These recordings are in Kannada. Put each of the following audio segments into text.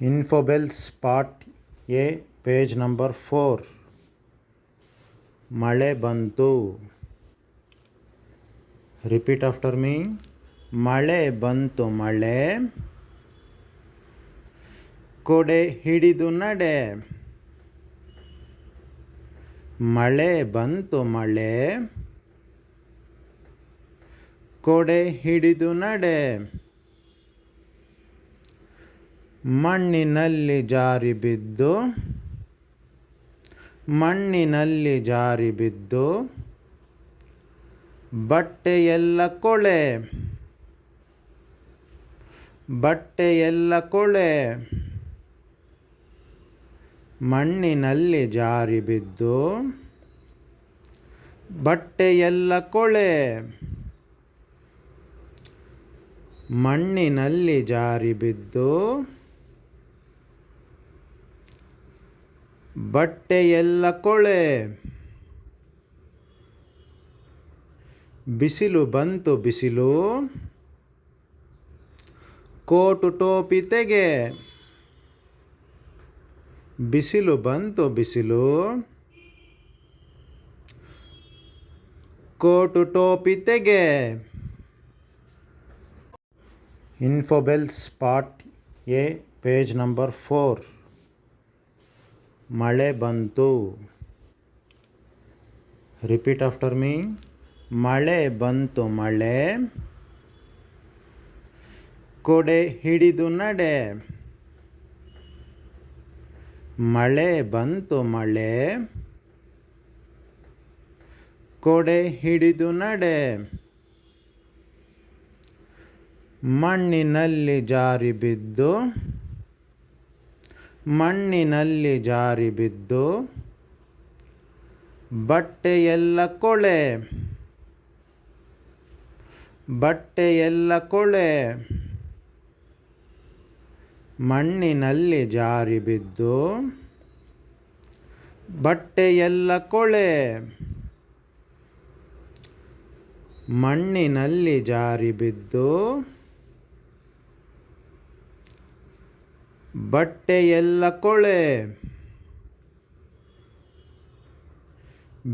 Infobells part A page number four. ಮಳೆ ಬಂತು. Repeat after me. ಮಳೆ ಬಂತು ಮಳೆ. ಕೊಡೆ ಹಿಡಿದು ನಡೆ. ಮಳೆ ಬಂತು ಮಳೆ. ಕೊಡೆ ಹಿಡಿದು ನಡೆ. ಮಣ್ಣಿನಲ್ಲಿ ಜಾರಿ ಬಿದ್ದು, ಮಣ್ಣಿನಲ್ಲಿ ಜಾರಿ ಬಿದ್ದು, ಬಟ್ಟೆಯೆಲ್ಲ ಕೊಳೆ ಬಟ್ಟೆಯೆಲ್ಲ ಕೊಳೆ, ಮಣ್ಣಿನಲ್ಲಿ ಜಾರಿ ಬಿದ್ದು, ಬಟ್ಟೆಯೆಲ್ಲ ಕೊಳೆ, ಮಣ್ಣಿನಲ್ಲಿ ಜಾರಿ ಬಿದ್ದು ಬಟ್ಟೆಯೆಲ್ಲ ಕೊಳೆ. ಬಿಸಿಲು ಬಂತು, ಬಿಸಿಲು. ಕೋಟು ಟೋಪಿ ತೆಗೆ. ಬಿಸಿಲು ಬಂತು, ಬಿಸಿಲು. ಕೋಟು ಟೋಪಿ ತೆಗೆ. Infobells part A, page number four. ಮಳೆ ಬಂತು. ರಿಪೀಟ್ ಆಫ್ಟರ್ ಮೀ ಮಳೆ ಬಂತು, ಮಳೆ. ಕೊಡೆ ಹಿಡಿದು ನಡೆ. ಮಳೆ ಬಂತು, ಮಳೆ. ಕೊಡೆ ಹಿಡಿದು ನಡೆ. ಮಣ್ಣಿನಲ್ಲಿ ಜಾರಿ ಬಿದ್ದು ಮಣ್ಣಿನಲ್ಲಿ ಜಾರಿ ಬಿದ್ದು ಬಟ್ಟೆಯೆಲ್ಲ ಕೊಳೆ. ಬಟ್ಟೆಯೆಲ್ಲ ಕೊಳೆ. ಮಣ್ಣಿನಲ್ಲಿ ಜಾರಿ ಬಿದ್ದು ಬಟ್ಟೆಯೆಲ್ಲ ಕೊಳೆ. ಮಣ್ಣಿನಲ್ಲಿ ಜಾರಿ ಬಿದ್ದು ಬಟ್ಟೆಯೆಲ್ಲ ಕೊಳೆ.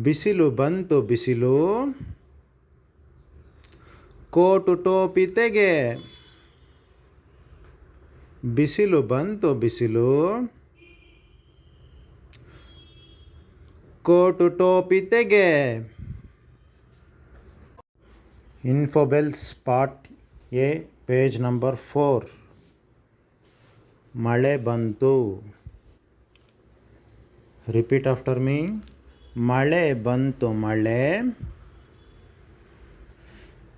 ಬಿಸಿಲು ಬಂತು, ಬಿಸಿಲು. ಕೋಟು ಟೋಪಿ ತೆಗೆ. ಬಿಸಿಲು ಬಂತು, ಬಿಸಿಲು. ಕೋಟು ಟೋಪಿ ತೆಗೆ. Infobells part A, page number four. ಮಳೆ ಬಂತು. ರಿಪೀಟ್ ಆಫ್ಟರ್ ಮೀ ಮಳೆ ಬಂತು, ಮಳೆ.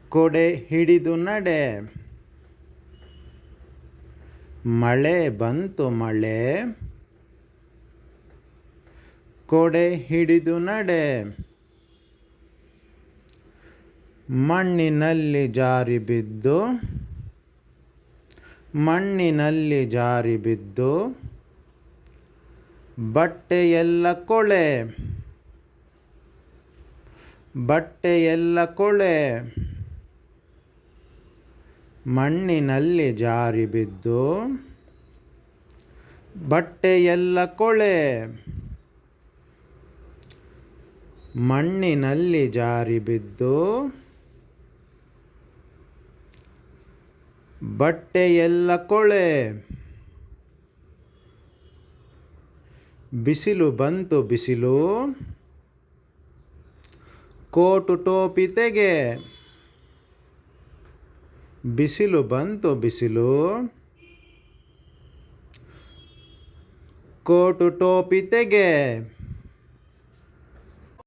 ಕೊಡೆ ಹಿಡಿದು ನಡೆ. ಮಳೆ ಬಂತು, ಮಳೆ. ಕೊಡೆ ಹಿಡಿದು ನಡೆ. ಮಣ್ಣಿನಲ್ಲಿ ಜಾರಿ ಬಿದ್ದು ಮಣ್ಣಿನಲ್ಲಿ ಜಾರಿ ಬಿದ್ದು ಬಟ್ಟೆಯೆಲ್ಲ ಕೊಳೆ. ಬಟ್ಟೆಯೆಲ್ಲ ಕೊಳೆ. ಮಣ್ಣಿನಲ್ಲಿ ಜಾರಿ ಬಿದ್ದು ಬಟ್ಟೆಯೆಲ್ಲ ಕೊಳೆ. ಮಣ್ಣಿನಲ್ಲಿ ಜಾರಿ ಬಿದ್ದು ಬಟ್ಟೆಯೆಲ್ಲ ಕೊಳೆ. ಬಿಸಿಲು ಬಂತು ಬಿಸಿಲು. ಕೋಟು ಟೋಪಿ ತೆಗೆ. ಬಿಸಿಲು ಬಂತು ಬಿಸಿಲು. ಕೋಟು ಟೋಪಿ ತೆಗೆ.